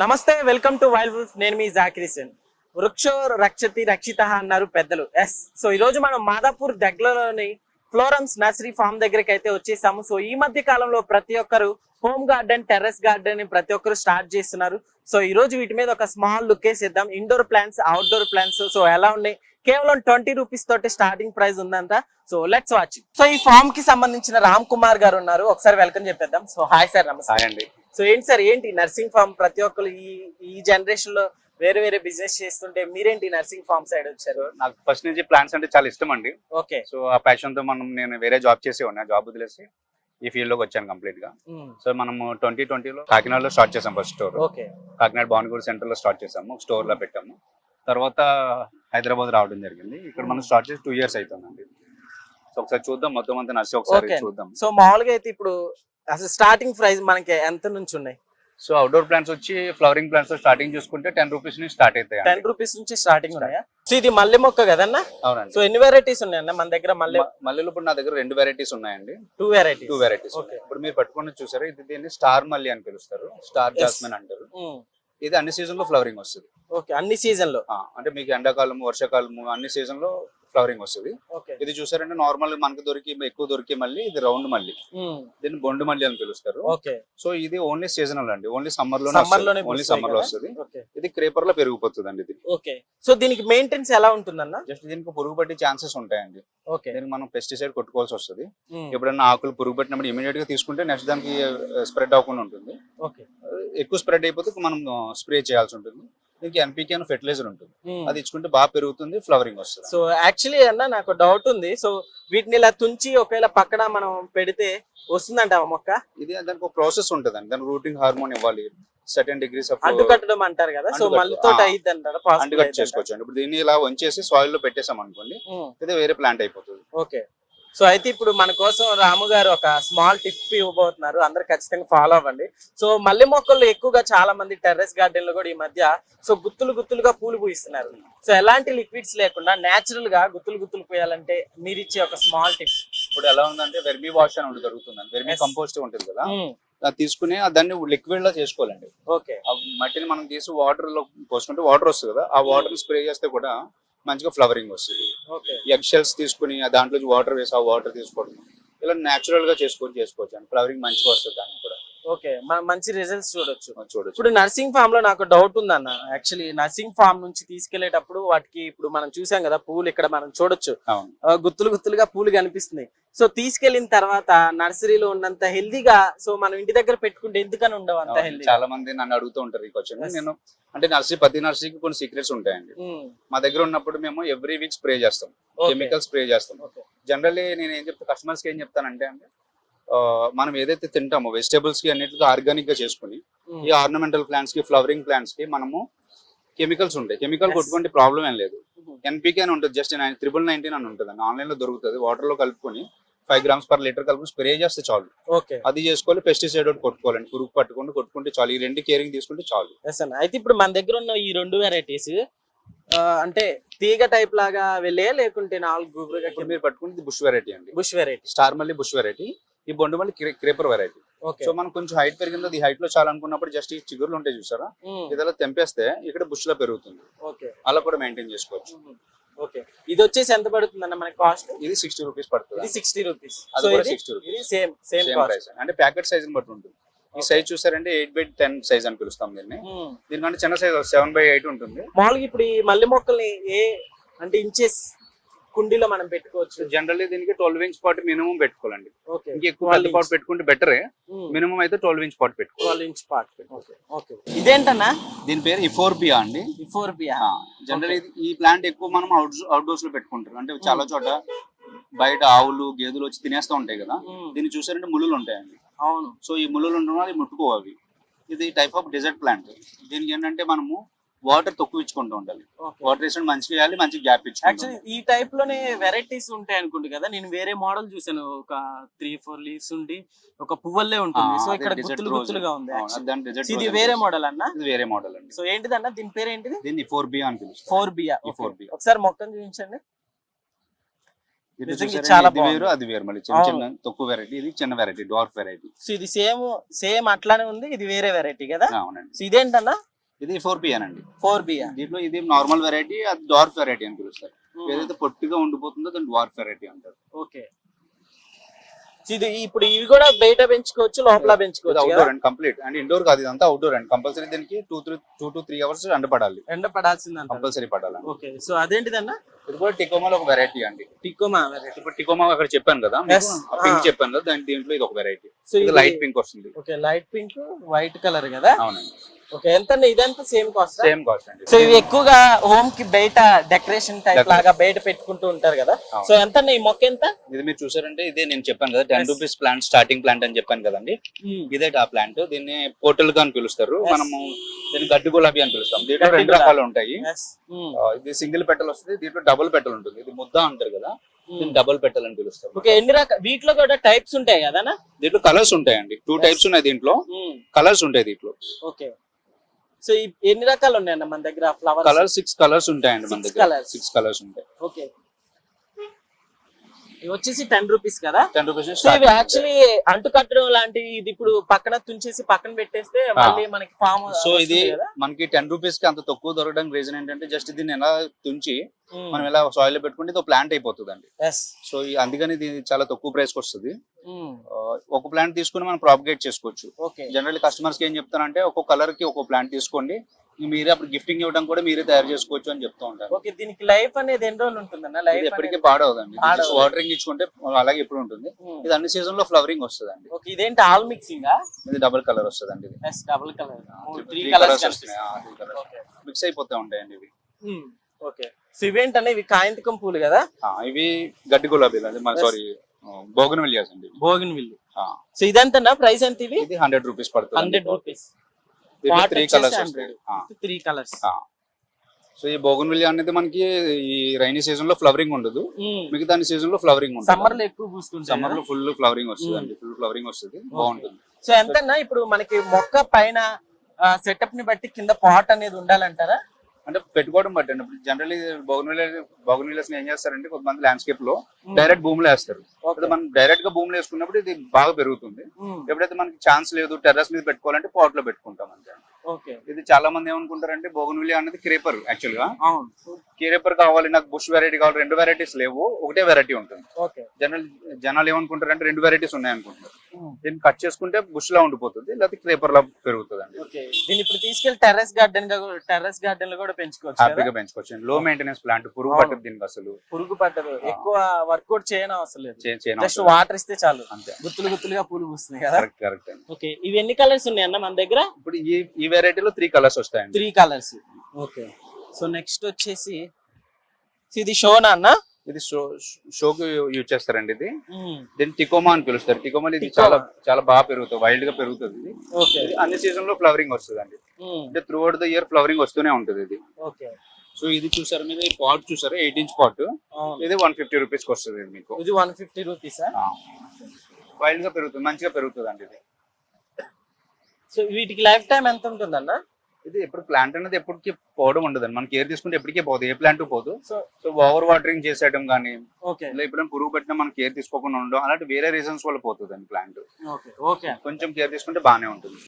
నమస్తే welcome to wild wolf. నేను మీ జాకిరిసన్ వృక్షో రక్షతి రక్షిత అన్నారు పెద్దలు. ఎస్ సో ఈ రోజు మనం మాదాపూర్ దగ్గరలోని ఫ్లోరమ్స్ నర్సరీ ఫామ్ దగ్గరికి అయితే వచ్చేసాము. సో ఈ మధ్య కాలంలో ప్రతి ఒక్కరు హోమ్ గార్డెన్ టెర్రస్ గార్డెన్ ప్రతి ఒక్కరు స్టార్ట్ చేస్తున్నారు. సో ఈ రోజు వీటి మీద ఒక స్మాల్ లుక్ వేసేద్దాం. Indoor plants outdoor plants so ఎలా ఉన్నాయి? కేవలం ట్వంటీ రూపీస్ తోటి స్టార్టింగ్ ప్రైస్ ఉందంట. సో లెట్స్ వాచ్ సో ఈ ఫామ్కి సంబంధించిన రామ్ కుమార్ గారు ఉన్నారు. ఒకసారి వెల్కమ్ చెప్పేద్దాం. సో హాయ్ సార్ నమస్తే. అండి. సో ఏంటి సార్ ఏంటి నర్సింగ్ ఫార్మ్ ప్రతి ఒక్కరు ఈ ఈ జనరేషన్లో వేరే వేరే బిజినెస్ చేస్తుంటే మీరేంటి నర్సింగ్ ఫార్మ్ సైడ్ వచ్చారు? నాకు ఫస్ట్ నుంచి ప్లాన్స్ అంటే చాలా ఇష్టం అండి. ఓకే సో ఆ ప్యాషన్తో మనం నేను వేరే జాబ్ చేసి ఉన్నా జాబ్ వదిలేసి ఈ ఫీల్డ్లోకి వచ్చాను కంప్లీట్గా. సో మనము ట్వంటీ ట్వంటీలో కాకినాడలో స్టార్ట్ చేసాం first store okay Kakinada Bhavanaguda సెంటర్లో స్టార్ట్ చేసాము స్టోర్లో పెట్టాము. తర్వాత హైదరాబాద్ రావడం జరిగింది. ఇక్కడ మనం స్టార్ట్ చేసి టూ ఇయర్స్ అవుతుందండి సో ఒకసారి చూద్దాం మొత్తం అంతా నర్సి ఒకసారి. చూద్దాం. సో మామూలుగా అయితే ఇప్పుడు అసలు స్టార్టింగ్ ప్రైస్ మనకి ఎంత నుంచి ఉన్నాయి? సో అవుట్డోర్ ప్లాంట్స్ వచ్చి ఫ్లవరింగ్ ప్లాంట్స్ స్టార్టింగ్ చూసుకుంటే టెన్ రూపీస్ నుంచి స్టార్ట్ అవుతాయి టెన్ రూపీస్ నుంచి స్టార్టింగ్ ఉన్నాయా? సో ఇది మల్లె మొక్క కదన్నా? అవునండి. సో ఎన్ని వెరైటీస్ ఉన్నాయన్న మన దగ్గర మల్లె? మల్లెలు ఇప్పుడు నా దగ్గర రెండు వెరైటీస్ ఉన్నాయండి. Two varieties two varieties. ఇప్పుడు మీరు పట్టుకుని చూసారా ఇది దీన్ని స్టార్ మల్లి అని పిలుస్తారు. స్టార్. జాస్మిన్ అంటారు. ఇది అన్ని సీజన్లో ఫ్లవరింగ్ వస్తుంది. ఓకే అన్ని సీజన్లో. అంటే మీకు ఎండాకాలము వర్షాకాలము అన్ని సీజన్లో ఫ్లవరింగ్ వస్తుంది. ఇది చూసారంటే నార్మల్ మనకు దొరికి ఎక్కువ దొరికి మళ్ళీ ఇది రౌండ్ మల్లి దీన్ని బొండు మల్లి అని పిలుస్తారు. సో ఇది ఓన్లీ సీజనల్ అండి. ఓన్లీ సమ్మర్లో ఓన్లీ సమ్మర్లో? వస్తుంది. ఇది క్రేపర్లో పెరిగిపోతుంది అండి ఇది సో దీనికి మెయింటెనెన్స్ ఎలా ఉంటుందన్న? జస్ట్ దీనికి పురుగు పట్టే ఛాన్సెస్ ఉంటాయండి. దీనికి మనం పెస్టిసైడ్ కొట్టుకోవాల్సి వస్తుంది. ఎప్పుడైనా ఆకులు పురుగు పట్టినప్పుడు ఇమీడియట్గా తీసుకుంటే నెక్స్ట్ దానికి స్ప్రెడ్ అవ్వకుండా ఉంటుంది. ఓకే. ఎక్కువ స్ప్రెడ్ అయిపోతే మనం స్ప్రే చేయాల్సి ఉంటుంది. దీనికి ఎన్పికే అని ఫెర్టిలైజర్ ఉంటుంది. అది ఇచ్చుకుంటే బాగా పెరుగుతుంది ఫ్లవరింగ్ వస్తుంది. సో యాక్చువల్లీ అన్న నాకు డౌట్ ఉంది. సో వీటిని ఇలా తుంచి ఒకవేళ పక్కన మనం పెడితే వస్తుందంట మొక్క? ఇది దానికి ఒక ప్రాసెస్ ఉంటుంది అండి దానికి రూటింగ్ హార్మోన్ ఇవ్వాలి. సర్టెన్ డిగ్రీస్ ఆఫ్ అంటు కట్టడం అంటారు కదా. సో మళ్ళీ. అయ్యిద్ది అంటారా? అంటు కట్ చేసుకోవచ్చు ఇప్పుడు దీన్ని ఇలా వంచేసి సాయిల్లో పెట్టేసాం అనుకోండి ఇది వేరే ప్లాంట్ అయిపోతుంది. ఓకే సో అయితే ఇప్పుడు మన కోసం రాము గారు ఒక స్మాల్ టిప్ ఇవ్వబోతున్నారు. అందరు ఖచ్చితంగా ఫాలో అవ్వండి. సో మల్లె మొక్కలు ఎక్కువగా చాలా మంది టెర్రస్ గార్డెన్లో కూడా ఈ మధ్య సో గుత్తులు గుత్తులుగా పూలు పూయిస్తున్నారు. సో ఎలాంటి లిక్విడ్స్ లేకుండా నేచురల్గా గుత్తులు గుత్తులు పూయాలంటే మీరు ఇచ్చే ఒక స్మాల్ టిప్ ఇప్పుడు ఎలా ఉందంటే వెర్మీ వాష్ అని ఒకటి దొరుకుతుంది వెర్మీ. కంపోస్ట్ ఉంటుంది కదా. అది తీసుకుని ఆ దాన్ని లిక్విడ్లో చేసుకోవాలండి. ఓకే ఆ మట్టిని మనం తీసి వాటర్లో పోసుకుంటే వాటర్ వస్తుంది కదా. ఆ వాటర్ స్ప్రే చేస్తే కూడా మంచిగా ఫ్లవరింగ్ వస్తుంది. ఎగ్ షెల్స్ తీసుకుని దాంట్లో వాటర్ వేసి ఆ వాటర్ తీసుకోవడం. ఇలా నేచురల్గా చేసుకొని చేసుకోవచ్చు అండి. ఫ్లవరింగ్ మంచిగా వస్తుంది దానికి కూడా. ఓకే మంచి రిజల్ట్స్ చూడొచ్చు. చూడొచ్చు. ఇప్పుడు నర్సింగ్ ఫామ్లో నాకు డౌట్ ఉందన్న. యాక్చువల్లీ నర్సింగ్ ఫామ్ నుంచి తీసుకెళ్ళేటప్పుడు వాటికి ఇప్పుడు మనం చూసాం కదా పూలు ఇక్కడ మనం చూడొచ్చు. గుత్తులు గుత్తులుగా పూలు కనిపిస్తున్నాయి. సో తీసుకెళ్ళిన తర్వాత నర్సరీలో ఉన్నంత హెల్దీగా సో మనం ఇంటి దగ్గర పెట్టుకుంటే ఎందుకని ఉండవు అంత. హెల్దీ చాలా మంది నన్ను అడుగుతూ ఉంటారు ఈ క్వశ్చన్. నేను అంటే నర్సరీ ప్రతి నర్సరీకి కొన్ని సీక్రెట్స్ ఉంటాయండి. మా దగ్గర ఉన్నప్పుడు మేము ఎవ్రీ వీక్ స్ప్రే చేస్తాం. కెమికల్ స్ప్రే చేస్తాం. జనరల్లీ నేను ఏం చెప్తా కస్టమర్స్కి ఏం చెప్తానంటే అంటే మనం ఏదైతే తింటామో వెజిటేబుల్స్కి అన్నిటికీ ఆర్గానిక్గా చేసుకుని ఈ ఆర్నమెంటల్ ప్లాంట్స్కి ఫ్లవరింగ్ ప్లాంట్స్కి మనము కెమికల్స్ ఉంటాయి కెమికల్. కొట్టుకుంటే ప్రాబ్లం ఏం లేదు. ఎన్పికే అని ఉంటుంది జస్ట్ త్రిబుల్ నైన్టీన్ అని ఉంటుంది ఆన్లైన్లో దొరుకుతుంది. వాటర్లో కలుపుకొని ఫైవ్ గ్రామ్స్ పర్ లీటర్ కలుపుకొని స్ప్రే చేస్తే చాలు. ఓకే అది చేసుకోవాలి పెస్టిసైడ్ ఒకటి కొట్టుకోవాలండి. పురుగు పట్టుకుంటూ కొట్టుకుంటే చాలు. ఈ రెండు కేరింగ్ తీసుకుంటే చాలు. అయితే ఇప్పుడు మన దగ్గర ఉన్న ఈ రెండు వెరైటీస్ అంటే తీగ టైప్ లాగా వెళ్ళే లేకుంటే నాలుగు మీరు పట్టుకుంటే బుష్ వెరైటీ అండి. బుష్ వెరైటీ స్టార్ మళ్ళీ బుష్ వెరైటీ ఈ బొండు మళ్ళీ క్రేపర్ వెరైటీ సో మనం కొంచెం హైట్ పెరిగిందో ఈ హైట్లో చాలా అనుకున్నప్పుడు జస్ట్ ఈ చిగురులు ఉంటాయి చూసారా? ఇదలా తెంపేస్తే ఇక్కడ బుష్లో పెరుగుతుంది. అలా కూడా మెయింటైన్ చేసుకోవచ్చు. ఓకే. ఇది వచ్చేసి ఎంత పడుతుంది అన్న మనకి కాస్ట్ ఇది సిక్స్టీ రూపీస్ ఇది పడుతుంది సిక్స్టీ రూపీస్ అది సో కూడా ఇది 60 rupees. ఇది సేమ్ సేమ్ సేమ్ ప్రైస్ అంటే ప్యాకెట్ సైజ్ బట్టి ఉంటుంది. ఈ సైజ్ చూసారంటే ఎయిట్ బై టెన్ సైజ్ అని పిలుస్తాం దీన్ని. దీనికంటే చిన్న సైజ్ సెవెన్ బై ఎయిట్ ఉంటుంది. మామూలుగా ఇప్పుడు ఈ మల్లె మొక్కల్ని ఏ అంటే ఇంచెస్ కుండీలో మనం పెట్టుకోవచ్చు. జనరల్లీ దీనికి ట్వెల్వ్ ఇంచ్ పాట్ మినిమం పెట్టుకోవాలండి. ఓకే ఇంకా ఎక్కువ పెద్ద పాట్ పెట్టుకుంటే బెటరే మినిమం అయితే ట్వెల్వ్ ఇంచ్ పాట్ పెట్టుకోవాలి ట్వెల్వ్ ఇంచ్ ఓకే ఓకే ఇదేంటన్నా? దీని పేరు ఇఫోర్బియా అండి. బిఫోర్ బియా జనరల్ ఈ ప్లాంట్ ఎక్కువ మనం అవుట్ అవుట్డోర్స్లో పెట్టుకుంటారు. అంటే చాలా చోట బయట ఆవులు గేదెలు వచ్చి తినేస్తూ ఉంటాయి కదా. దీన్ని చూసారంటే ముళ్ళులు ఉంటాయండి. అవును. సో ఈ ముళ్ళులు ఉండడం వల్ల ఇవి ముట్టుకోవు అవి ఇది టైప్ ఆఫ్ డెజర్ట్ ప్లాంట్ దీనికి ఏంటంటే మనము వాటర్ తక్కువ ఇచ్చుకుంటూ ఉండాలి. వాటర్ వేసిన మంచిగా వేయాలి మంచి గ్యాప్ ఇచ్చుకోవాలి యాక్చువల్లీ ఈ టైప్లోనే వెరైటీస్ ఉంటాయి అనుకుంటు కదా నేను వేరే మోడల్ చూసాను ఒక త్రీ ఫోర్ లీవ్స్ ఉండి ఒక పువ్వుల్లే ఉంటుంది. సో ఇక్కడ గుత్తులు గుత్తులుగా ఉంది actually. So ఇది వేరే మోడల్ అన్న? ఇది వేరే మోడల్ అండి. సో ఏంటిదన్న? దీని పేరు ఏంటిది దీన్ని ఫోర్ బి అని పిలుస్తారు. ఫోర్ బియా ఈ 4B. ఒకసారి మొక్కను చూపించండి. ఇది నిజంగా చూసారా? చాలా ఇది వేరు బాగుంది. అది వేరు. మళ్ళీ చిన్న అవును. చిన్న తక్కువ వెరైటీ ఇది చిన్న వెరైటీ డార్క్ వెరైటీ సో ఇది సేమ్ సేమ్ అట్లానే ఉంది ఇది వేరే వెరైటీ కదా? అవునండి. సో ఇదేంటన్నా? ఇది ఫోర్ పిఎన్ అండి ఫోర్ బియా దీంట్లో ఇది నార్మల్ వెరైటీ అది డార్క్ వెరైటీ అని పిలుస్తారు. ఏదైతే పొట్టిగా ఉండిపోతుందో దాన్ని డార్క్ వెరైటీ అంటారు. ఓకే. ఇది ఇప్పుడు ఇవి కూడా బయట పెంచుకోవచ్చు లోపల పెంచుకోవచ్చు outdoor? And complete and indoor కాదు ఇదంతా అవుట్డోర్ అండి కంపల్సరీ దీనికి two three two to three hours ఎండ పడాలి ఎండ పడాల్సిందంట కంపల్సరీ పడాలండి ఓకే. సో అదేంటిదన్నా? ఇది కూడా టికోమాలో ఒక వెరైటీ అండి. టికోమా వెరైటీ ఇప్పుడు టికోమా అక్కడ చెప్పాను కదా. పింక్. చెప్పాను కదా దాని దీంట్లో ఇది ఒక వెరైటీ సో ఇది ఇది లైట్ పింక్ వస్తుంది. Okay light pink white colour కదా? అవునండి. ఓకే ఎంత ఇదంతా సేమ్ కాస్ట్? సేమ్ కాస్ట్ అండి. సో ఇవి ఎక్కువగా హోమ్కి బయట డెకరేషన్ టైప్. లాగా బయట పెట్టుకుంటూ ఉంటారు కదా. సో ఎంత ఈ మొక్క ఎంత? ఇది మీరు చూసారంటే ఇదే నేను చెప్పాను కదా ten. Rupees plant starting plant అని చెప్పాను కదండి. ఇదే ఆ ప్లాంట్ దీన్ని పోర్టల్గా అని పిలుస్తారు. మనము దీన్ని గడ్డి గులాబీ అని పిలుస్తాం. దీంట్లో రెండు. రకాలు ఉంటాయి. Mm. ఆ, ఇది సింగిల్ పెటల్ వస్తుంది దీంట్లో డబుల్ పెటల్ ఉంటుంది. ఇది ముద్ద అంటారు కదా దీన్ని డబుల్ పెటల్ అని పిలుస్తారు. ఓకే ఎన్ని రకాల వీటిలో కూడా టైప్స్ ఉంటాయి కదనా? దీంట్లో కలర్స్ ఉంటాయండి. టూ టైప్స్ ఉన్నాయి దీంట్లో. కలర్స్ ఉంటాయి దీంట్లో. ఓకే సో ఎన్ని రకాలు ఉన్నాయన్న మన దగ్గర? ఫ్లవర్స్ కలర్ సిక్స్ కలర్స్ ఉంటాయండి మన దగ్గర. సిక్స్ కలర్స్ ఉంటాయి. ఓకే ఇవి వచ్చేసి టెన్ రూపీస్ కదా? టెన్ రూపీస్ ఇవి యాక్చువల్లీ అంటు కట్టడం లాంటివి ఇది ఇప్పుడు పక్కన తుంచేసి పక్కన పెట్టేస్తే మళ్ళీ మనకి ఫామ్ సో ఇది మనకి టెన్ రూపీస్కి అంత తక్కువ దొరకడానికి రీజన్ ఏంటంటే జస్ట్ దీన్ని ఎలా తుంచి మనం ఎలా సాయిల్లో పెట్టుకుంటే ఇది ప్లాంట్ అయిపోతుంది అండి సో అందుకని ఇది చాలా తక్కువ ప్రైస్కి వస్తుంది. ఆ, ఒక ప్లాంట్ తీసుకుని మనం ప్రాపగేట్ చేసుకోవచ్చు. జనరల్ కస్టమర్స్కి ఏం చెప్తానంటే ఒక్కొక్క కలర్కి ఒక్కొక్క ప్లాంట్ తీసుకోండి. మీరే అప్పుడు గిఫ్టింగ్ ఇవ్వడం కూడా మీరే తయారు చేసుకోవచ్చు అని చెప్తూ ఉంటారు. ఓకే దీనికి లైఫ్ అనేది ఎన్ని రోజులు ఉంటుందన్న? ఇది లైఫ్ ఎప్పటికీ పాడవదండి. పాడవదు. వాటరింగ్ ఇచ్చుకుంటే అలాగే ఎప్పుడు ఉంటుంది. ఇది అన్ని సీజన్లో ఫ్లవరింగ్ వస్తుంది అండి ఓకే ఇదేంటి ఆల్ మిక్సింగ్ ఇది డబుల్ కలర్ వస్తుంది అండి double colour three colours mix అయిపోతూ ఉంటాయండి ఇవి. ఓకే సో ఇవేంటనే ఇవి కాయంతకం పూలు కదా? ఇవి గడ్డి గులాబీలు మన సారీ విలియాస్ అండి. భోగిన్ సో ఇదంతా ప్రైస్ ఎంత ఇవి? హండ్రెడ్ రూపీస్ పడుతుంది. Hundred rupees three colours three colours. So ఈ బోగన్ విలియా అనేది మనకి ఈ రైనీ సీజన్లో ఫ్లవరింగ్ ఉండదు. మిగతా సీజన్లో ఫ్లవరింగ్ ఉంటుంది సమ్మర్లో ఎక్కువ పూస్తుంటాయి. సమ్మర్లో ఫుల్ ఫ్లవరింగ్ వస్తుంది అండి. ఫుల్ ఫ్లవరింగ్ వస్తుంది. బాగుంటుంది. సో ఎంతన్నా ఇప్పుడు మనకి మొక్క పైన సెటప్ని బట్టి కింద పాట్ అనేది ఉండాలంటారా? అంటే పెట్టుకోవడం బట్టి అండి ఇప్పుడు జనరల్లీ బోగన్ విలియస్ ఏం చేస్తారంటే కొంతమంది ల్యాండ్స్కేప్లో డైరెక్ట్ భూమిలో వేస్తారు. మనం డైరెక్ట్గా భూమిలో వేసుకున్నప్పుడు ఇది బాగా పెరుగుతుంది. ఎప్పుడైతే మనకి ఛాన్స్ లేదు టెర్రస్ మీద పెట్టుకోవాలంటే పాట్లో పెట్టుకుంటాం అంతే. ఇది చాలా మంది ఏమనుకుంటారంటే బోగన్ విలియా అనేది క్రేపర్ యాక్చువల్గా. క్రేపర్ కావాలి నాకు బుష్ వెరైటీ కావాలి రెండు వెరైటీస్ లేవు ఒకటే వెరైటీ ఉంటుంది. జనరల్ జనాలు ఏమనుకుంటారంటే రెండు వెరైటీస్ ఉన్నాయి అనుకుంటారు దీన్ని కట్ చేసుకుంటే బుష్ లా ఉండిపోతుంది లేకపోతే క్రేపర్ లా పెరుగుతుంది అండి ఓకే దీన్ని ఇప్పుడు తీసుకెళ్ళి టెర్రస్ గార్డెన్ టెర్రస్ గార్డెన్లో కూడా పెంచుకోవచ్చు? హ్యాపీగా పెంచుకోవచ్చు. లో మెయింటెనెన్స్ ప్లాంట్ పురుగు అవును. పట్టదు దీనికి అసలు. పురుగు పట్టదు. ఎక్కువ వర్కౌట్ చేయని అవసరం లేదు. జస్ట్ వాటర్ ఇస్తే చాలు. అంతే. గుత్తులు గుత్తులుగా పూలు పూస్తుంది కదా? కరెక్ట్ కరెక్ట్ ఓకే ఇవి ఎన్ని కలర్స్ ఉన్నాయి అన్న మన దగ్గర? ఇప్పుడు ఈ ఈ వెరైటీలో త్రీ కలర్స్ వస్తాయండి. Three colours okay so next వచ్చేసి ఇది షోనా అన్న? ఇది షో షోకి యూజ్ చేస్తారండి ఇది. దీన్ని టికోమా అని పిలుస్తారు. టికోమా ఇది చాలా చాలా బాగా పెరుగుతుంది వైల్డ్గా పెరుగుతుంది ఇది. అన్ని సీజన్లో ఫ్లవరింగ్ వస్తుంది అండి అంటే throughout the year flowering వస్తూనే ఉంటుంది ఇది. ఓకే. సో ఇది చూసారు మీరు? ఈ పాట్ చూసారు? ఎయిట్ ఇంచ్ పాట్ ఇది వన్ ఫిఫ్టీ రూపీస్కి వస్తుంది మీకు. ఇది వన్ ఫిఫ్టీ రూపీసా వైల్డ్గా పెరుగుతుంది మంచిగా పెరుగుతుంది అండి ఇది. సో వీటికి లైఫ్ టైం ఎంత ఉంటుంది అన్న ఇది ఎప్పుడు ప్లాంట్ అనేది ఎప్పటికీ పోవడం ఉండదు మనం కేర్ తీసుకుంటే ఎప్పటికీ పోదు. ఏ ప్లాంట్ పోదు. సో సో ఓవర్ వాటరింగ్ చేసేయడం కానీ ఎప్పుడైనా పురుగు పెట్టినా మనం కేర్ తీసుకోకుండా ఉండడం అలాంటి వేరే రీజన్స్ వల్ల పోతుంది అండి ప్లాంట్ ఓకే ఓకే కొంచెం కేర్ తీసుకుంటే బాగానే ఉంటుంది.